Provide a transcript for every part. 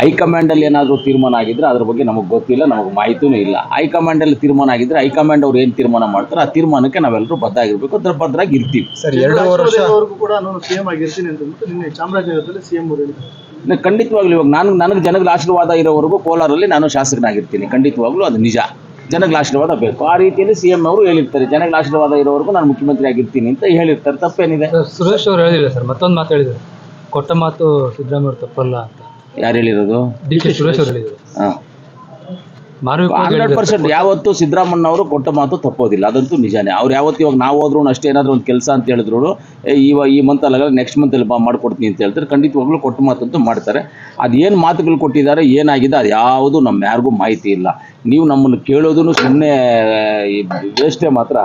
ಹೈಕಮಾಂಡಲ್ಲಿ ಏನಾದರೂ ತೀರ್ಮಾನ ಆಗಿದ್ರೆ ಅದ್ರ ಬಗ್ಗೆ ನಮಗೆ ಗೊತ್ತಿಲ್ಲ ನಮಗೆ ಮಾಹಿತಿನೂ ಇಲ್ಲ. ಹೈಕಮಾಂಡಲ್ಲಿ ತೀರ್ಮಾನ ಆಗಿದ್ರೆ ಹೈಕಮಾಂಡ್ ಅವ್ರು ಏನು ತೀರ್ಮಾನ ಮಾಡ್ತಾರೆ ಆ ತೀರ್ಮಾನಕ್ಕೆ ನಾವೆಲ್ಲರೂ ಬದ್ಧ ಆಗಿರ್ಬೇಕು ಅದ್ರ ಬದ್ಧರಾಗಿ ಇರ್ತೀವಿ. ಸರ್ ಎರಡೂವರೆ ವರ್ಷ ರಾಷ್ಟ್ರಪತಿಯವರೆಗೂ ಕೂಡ ನಾನು ಸಿಎಂ ಆಗಿರ್ತೀನಿ ಅಂತ ನಿನ್ನೆ ಚಾಮರಾಜನಗರದಲ್ಲಿ ಸಿಎಂ ಅವರು ಹೇಳಿದ್ರು. ಖಂಡಿತವಾಗ್ಲೂ ಇವಾಗ ನಾನು ನನಗೆ ಜನಗಳ ಆಶೀರ್ವಾದ ಇರೋವರೆಗೂ ಕೋಲಾರಲ್ಲಿ ನಾನು ಶಾಸಕನಾಗಿರ್ತೀನಿ. ಖಂಡಿತವಾಗ್ಲೂ ಅದು ನಿಜ. ಜನಗಳ ಆಶೀರ್ವಾದ ಬೇಕು. ಆ ರೀತಿಯಲ್ಲಿ ಸಿಎಂ ಅವರು ಹೇಳಿರ್ತಾರೆ. ಜನಗಳ ಆಶೀರ್ವಾದ ಇರೋವರೆಗೂ ನಾನು ಮುಖ್ಯಮಂತ್ರಿ ಆಗಿರ್ತೀನಿ ಅಂತ ಹೇಳಿರ್ತಾರೆ. ತಪ್ಪೇನಿದೆ. ಸರ್, ಸುರೇಶ್ ಅವರು ಹೇಳಿಲ್ಲ ಸರ್ ಮತ್ತೊಂದು ಮಾತು ಹೇಳಿದ್ರು. ಕೊಟ್ಟ ಮಾತು ಸಿದ್ದರಾಮಯ್ಯ ತಪ್ಪಲ್ಲ ಅಂತ. ಯಾರು ಹೇಳಿರೋದು? ಡಿ ಕೆ ಸುರೇಶ್ ಅವ್ರು ಹೇಳಿದ್ರು. ಹಾಂ. ಹಂಡ್ರೆಡ್ ಪರ್ಸೆಂಟ್ ಯಾವತ್ತು ಸಿದ್ದರಾಮಣ್ಣ ಅವರು ಕೊಟ್ಟ ಮಾತು ತಪ್ಪೋದಿಲ್ಲ. ಅದಂತೂ ನಿಜಾನೇ. ಅವ್ರು ಯಾವತ್ತು ಇವಾಗ ನಾವು ಹೋದ್ರು ಅಷ್ಟೇ ಏನಾದರೂ ಒಂದು ಕೆಲಸ ಅಂತ ಹೇಳಿದ್ರು ಇವಾಗ ಇವ ಈ ಮಂತ್ ಅಲ್ಲ ನೆಕ್ಸ್ಟ್ ಮಂತ್ ಬಾ ಮಾಡ್ಕೊಡ್ತೀನಿ ಅಂತ ಹೇಳ್ತಾರೆ. ಖಂಡಿತವಾಗ್ಲೂ ಕೊಟ್ಟ ಮಾತಂತೂ ಮಾಡ್ತಾರೆ. ಅದೇನು ಮಾತುಗಳು ಕೊಟ್ಟಿದ್ದಾರೆ ಏನಾಗಿದೆ ಅದು ಯಾವುದು ನಮ್ಮ ಯಾರಿಗೂ ಮಾಹಿತಿ ಇಲ್ಲ. ನೀವು ನಮ್ಮನ್ನು ಕೇಳೋದನ್ನು ಸುಮ್ಮನೆ ವೇಸ್ಟೇ ಮಾತ್ರ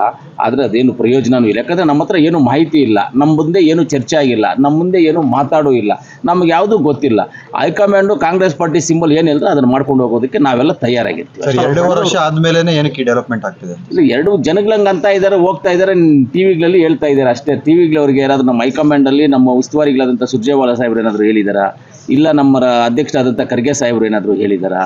ಆದರೆ ಅದೇನು ಪ್ರಯೋಜನವೂ ಇಲ್ಲ. ಯಾಕಂದರೆ ನಮ್ಮ ಹತ್ರ ಏನು ಮಾಹಿತಿ ಇಲ್ಲ. ನಮ್ಮ ಮುಂದೆ ಏನು ಚರ್ಚೆ ಆಗಿಲ್ಲ. ನಮ್ಮ ಮುಂದೆ ಏನು ಮಾತಾಡೋ ಇಲ್ಲ. ನಮಗೆ ಯಾವುದೂ ಗೊತ್ತಿಲ್ಲ. ಹೈಕಮಾಂಡು ಕಾಂಗ್ರೆಸ್ ಪಾರ್ಟಿ ಸಿಂಬಲ್ ಏನು ಹೇಳಿದ್ರೆ ಅದನ್ನು ಮಾಡ್ಕೊಂಡು ಹೋಗೋದಕ್ಕೆ ನಾವೆಲ್ಲ ತಯಾರಾಗಿರ್ತೀವಿ ಸರ್ ಎರಡೂವರೆ ವರ್ಷ ಆದ್ಮೇಲೆ ಏನಕ್ಕೆ ಡೆವಲಪ್ಮೆಂಟ್ ಆಗ್ತಿದೆ? ಇಲ್ಲ ಎರಡು ಜನಗಳಂಗೆ ಅಂತ ಇದ್ದಾರೆ ಹೋಗ್ತಾ ಇದ್ದಾರೆ ಟಿವಿಗಳಲ್ಲಿ ಹೇಳ್ತಾ ಇದ್ದಾರೆ ಅಷ್ಟೇ. ಟಿವಿಗಳವ್ರಿಗೆ ಯಾರಾದ್ರೂ ನಮ್ಮ ಹೈಕಮಾಂಡಲ್ಲಿ ನಮ್ಮ ಉಸ್ತುವಾರಿಗಳಾದಂತ ಸುರ್ಜೇವಾಲಾ ಸಾಹೇಬ್ರು ಏನಾದ್ರು ಹೇಳಿದಾರಾ? ಇಲ್ಲ ನಮ್ಮ ಅಧ್ಯಕ್ಷರಾದಂಥ ಖರ್ಗೆ ಸಾಹೇಬ್ರು ಏನಾದರೂ ಹೇಳಿದಾರಾ?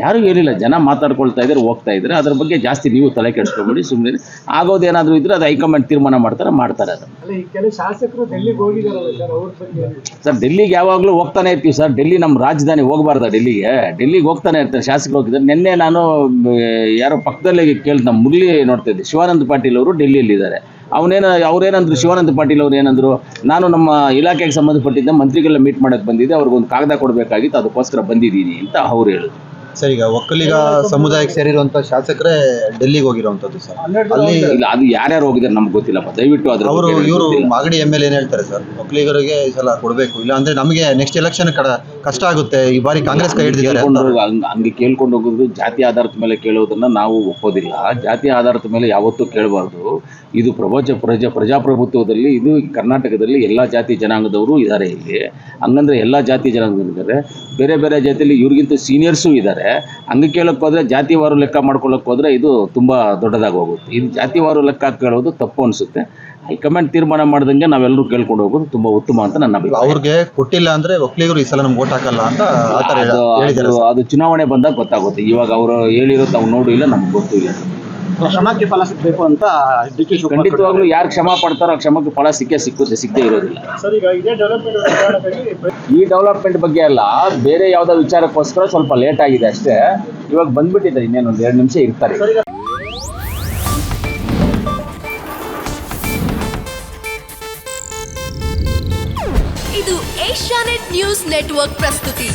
ಯಾರೂ ಹೇಳಿಲ್ಲ ಜನ ಮಾತಾಡ್ಕೊಳ್ತಾ ಇದ್ದಾರೆ ಹೋಗ್ತಾ ಇದ್ದಾರೆ. ಅದ್ರ ಬಗ್ಗೆ ಜಾಸ್ತಿ ನೀವು ತಲೆ ಕೆಡಿಸ್ಕೊಬೇಡಿ ಸುಮ್ಮನೆ ಆಗೋದೇನಾದರೂ ಇದ್ರೆ ಅದು ಹೈಕಮಾಂಡ್ ತೀರ್ಮಾನ ಮಾಡ್ತಾರೆ ಮಾಡ್ತಾರೆ ಅದು. ಸರ್ ಡೆಲ್ಲಿಗೆ ಯಾವಾಗಲೂ ಹೋಗ್ತಾನೆ ಇರ್ತೀವಿ ಸರ್. ಡೆಲ್ಲಿ ನಮ್ಮ ರಾಜಧಾನಿ ಹೋಗಬಾರ್ದ ಡೆಲ್ಲಿಗೆ. ಡೆಲ್ಲಿಗೆ ಹೋಗ್ತಾನೆ ಇರ್ತಾರೆ ಶಾಸಕರು ಹೋಗಿದ್ದಾರೆ. ನಿನ್ನೆ ನಾನು ಯಾರೋ ಪಕ್ಕದಲ್ಲೇ ಕೇಳಿ ನಮ್ಮ ಮುರಳಿ ನೋಡ್ತಾ ಇದ್ದೆ. ಶಿವಾನಂದ ಪಾಟೀಲ್ ಅವರು ಡೆಲ್ಲಿಯಲ್ಲಿದ್ದಾರೆ. ಅವನೇನ ಅವ್ರೇನಂದ್ರು ಶಿವಾನಂದ ಪಾಟೀಲ್ ಅವ್ರು ಏನಂದ್ರು ನಾನು ನಮ್ಮ ಇಲಾಖೆಗೆ ಸಂಬಂಧಪಟ್ಟಿದ್ದ ಮಂತ್ರಿಗಳನ್ನ ಮೀಟ್ ಮಾಡಕ್ಕೆ ಬಂದಿದ್ದೆ ಅವ್ರಿಗೊಂದು ಕಾಗದ ಕೊಡಬೇಕಾಗಿತ್ತು ಅದಕ್ಕೋಸ್ಕರ ಬಂದಿದ್ದೀನಿ ಅಂತ ಅವ್ರು ಹೇಳಿದ್ರು. ಸರ್ ಈಗ ಒಕ್ಕಲಿಗ ಸಮುದಾಯಕ್ಕೆ ಸೇರಿರುವಂತ ಶಾಸಕರೇ ಡೆಲ್ಲಿಗೆ ಹೋಗಿರುವಂತದ್ದು ಸರ್. ಅಲ್ಲಿ ಇಲ್ಲ ಅದು ಯಾರ್ಯಾರು ಹೋಗಿದ್ದಾರೆ ನಮ್ಗೆ ಗೊತ್ತಿಲ್ಲಪ್ಪ ದಯವಿಟ್ಟು ಅದ್ರ ಅವರು ಇವರು ಮಾಗಡಿ ಎಂ ಎಲ್ ಏನ್ ಹೇಳ್ತಾರೆ ಸರ್? ಒಕ್ಕಲಿಗರಿಗೆ ಈ ಸಲ ಕೊಡಬೇಕು ಇಲ್ಲ ಅಂದ್ರೆ ನಮಗೆ ನೆಕ್ಸ್ಟ್ ಎಲೆಕ್ಷನ್ ಕಡ ಕಷ್ಟ ಆಗುತ್ತೆ ಈ ಬಾರಿ ಕಾಂಗ್ರೆಸ್ ಕೈ ಹಿಡಿದಿದ್ದಾರೆ ಅಂತ. ಕೇಳ್ಕೊಂಡು ಹೋಗ್- ಹಂಗ್- ಹಂಗೆ ಕೇಳ್ಕೊಂಡು ಹೋಗೋದು ಜಾತಿ ಆಧಾರದ ಮೇಲೆ ಕೇಳೋದನ್ನ ನಾವು ಒಪ್ಪೋದಿಲ್ಲ. ಜಾತಿ ಆಧಾರದ ಮೇಲೆ ಯಾವತ್ತೂ ಕೇಳಬಾರ್ದು. ಇದು ಪ್ರಪಂಚ ಪ್ರಜ ಪ್ರಜಾಪ್ರಭುತ್ವದಲ್ಲಿ ಇದು ಕರ್ನಾಟಕದಲ್ಲಿ ಎಲ್ಲ ಜಾತಿ ಜನಾಂಗದವರು ಇದ್ದಾರೆ ಇಲ್ಲಿ. ಹಂಗಂದ್ರೆ ಎಲ್ಲ ಜಾತಿ ಜನಾಂಗದವರಿದ್ದಾರೆ ಬೇರೆ ಬೇರೆ ಜಾತಿಯಲ್ಲಿ ಇವ್ರಿಗಿಂತ ಸೀನಿಯರ್ಸು ಇದ್ದಾರೆ. ಹಂಗೆ ಕೇಳಕ್ಕೆ ಹೋದ್ರೆ ಜಾತಿವಾರು ಲೆಕ್ಕ ಮಾಡ್ಕೊಳ್ಳೋಕೆ ಹೋದ್ರೆ ಇದು ತುಂಬ ದೊಡ್ಡದಾಗಿ ಹೋಗುತ್ತೆ. ಇದು ಜಾತಿವಾರು ಲೆಕ್ಕ ಕೇಳೋದು ತಪ್ಪು ಅನಿಸುತ್ತೆ. ಹೈಕಮಾಂಡ್ ತೀರ್ಮಾನ ಮಾಡ್ದಂಗೆ ನಾವೆಲ್ಲರೂ ಕೇಳ್ಕೊಂಡು ಹೋಗೋದು ತುಂಬಾ ಉತ್ತಮ ಅಂತ ನನ್ನ ಅಭಿಪ್ರಾಯ. ಅವ್ರಿಗೆ ಕೊಟ್ಟಿಲ್ಲ ಅಂದ್ರೆ ಒಕ್ಕಲಿಗರು ಈ ಸಲ ನಮ್ಗೆ ಓಟ್ ಹಾಕಲ್ಲ ಅಂತ ಅದು ಚುನಾವಣೆ ಬಂದಾಗ ಗೊತ್ತಾಗುತ್ತೆ. ಇವಾಗ ಅವರು ಹೇಳಿರೋ ತಾವು ನೋಡು ಇಲ್ಲ ನಮ್ಗೆ ಗೊತ್ತು ಇಲ್ಲ ಶ್ರಮಕ್ಕೆ ಫಲ ಸಿಗಬೇಕು ಅಂತ ಡಿ ಕೆ ಶಿವಕುಮಾರ್ ಖಂಡಿತವಾಗ್ಲೂ ಯಾರು ಕ್ಷಮ ಪಡ್ತಾರೋ ಆ ಕ್ಷಮಕ್ಕೆ ಫಲ ಸಿಕ್ಕೇ ಸಿಕ್ಕುತ್ತೆ ಸಿಕ್ಕದೇ ಇರೋದಿಲ್ಲ. ಸರ್ ಈಗ ಇದೇ ಡೆವಲಪ್ಮೆಂಟ್ ಈ ಡೆವಲಪ್ಮೆಂಟ್ ಬಗ್ಗೆ ಅಲ್ಲ ಬೇರೆ ಯಾವುದೋ ವಿಚಾರಕ್ಕೋಸ್ಕರ ಸ್ವಲ್ಪ ಲೇಟ್ ಆಗಿದೆ ಅಷ್ಟೇ. ಇವಾಗ ಬಂದ್ಬಿಟ್ಟಿದ್ದಾರೆ ಇನ್ನೇನೊಂದು ಎರಡು ನಿಮಿಷ ಇರ್ತಾರೆ. ಇದು ಏಷ್ಯಾನೆಟ್ ನ್ಯೂಸ್ ನೆಟ್ವರ್ಕ್ ಪ್ರಸ್ತುತಿ.